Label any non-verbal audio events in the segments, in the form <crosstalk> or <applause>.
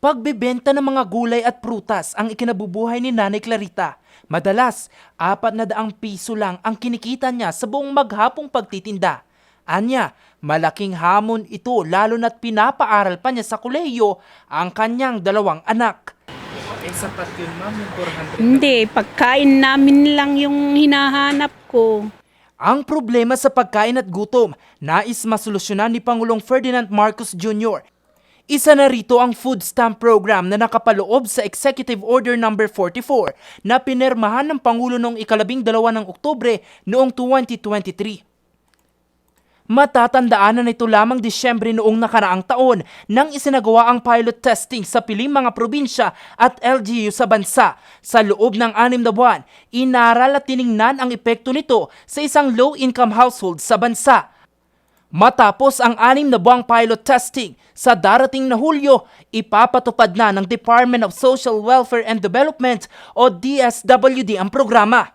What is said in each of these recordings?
Pagbebenta ng mga gulay at prutas ang ikinabubuhay ni Nanay Clarita. Madalas, apat na daang piso lang ang kinikita niya sa buong maghapong pagtitinda. Anya, malaking hamon ito lalo na't pinapaaral pa niya sa kolehiyo ang kanyang dalawang anak. Eh, sapat yun, ma'am, yung 400 Hindi, pagkain namin lang yung hinahanap ko. Ang problema sa pagkain at gutom, nais masolusyonan ni Pangulong Ferdinand Marcos Jr. Isa na rito ang food stamp program na nakapaloob sa Executive Order No. 44 na pinermahan ng Pangulo noong ikalabing dalawa ng Oktubre noong 2023. Matatandaan na nito lamang Disyembre noong nakaraang taon nang isinagawa ang pilot testing sa piling mga probinsya at LGU sa bansa. Sa loob ng anim na buwan, inaral at tiningnan ang epekto nito sa isang low-income household sa bansa. Matapos ang anim na buwang pilot testing, sa darating na Hulyo, ipapatupad na ng Department of Social Welfare and Development o DSWD ang programa.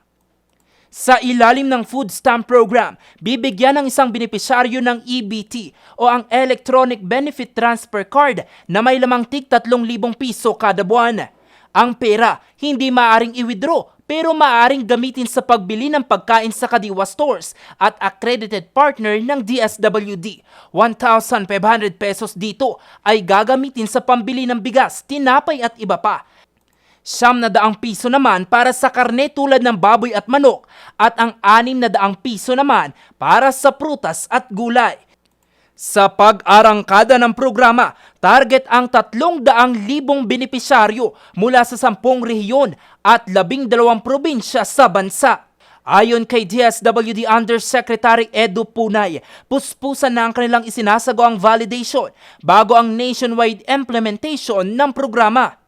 Sa ilalim ng food stamp program, bibigyan ng isang benepisyaryo ng EBT o ang Electronic Benefit Transfer Card na may lamang tig 3,000 piso kada buwan. Ang pera hindi maaring i-withdraw pero maaring gamitin sa pagbili ng pagkain sa Kadiwa stores at accredited partner ng DSWD. 1,500 pesos dito ay gagamitin sa pambili ng bigas, tinapay at iba pa. Siyam na daang piso naman para sa karne tulad ng baboy at manok at ang anim na daang piso naman para sa prutas at gulay. Sa pag-arangkada ng programa, target ang tatlong daang libong benepisyaryo mula sa sampung rehiyon at labing dalawang probinsya sa bansa. Ayon kay DSWD Undersecretary Edu Punay, puspusan na ang kanilang isinasagawang validation bago ang nationwide implementation ng programa.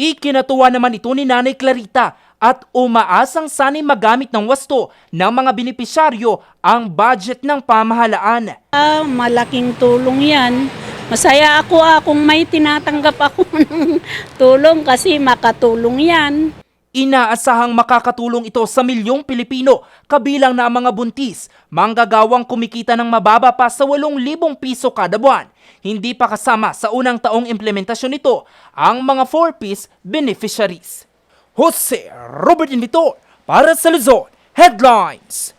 Ikinatuwa naman ito ni Nanay Clarita at umaasang sanay magamit ng wasto ng mga benepisyaryo ang budget ng pamahalaan. Ah, malaking tulong yan. Masaya ako ah, kung may tinatanggap ako <laughs> ng tulong kasi makatulong yan. Inaasahang makakatulong ito sa milyong Pilipino, kabilang na ang mga buntis, manggagawang kumikita ng mababa pa sa 8,000 piso kada buwan. Hindi pa kasama sa unang taong implementasyon nito ang mga 4-piece beneficiaries. Jose Robert Invitor para sa Luzon Headlines.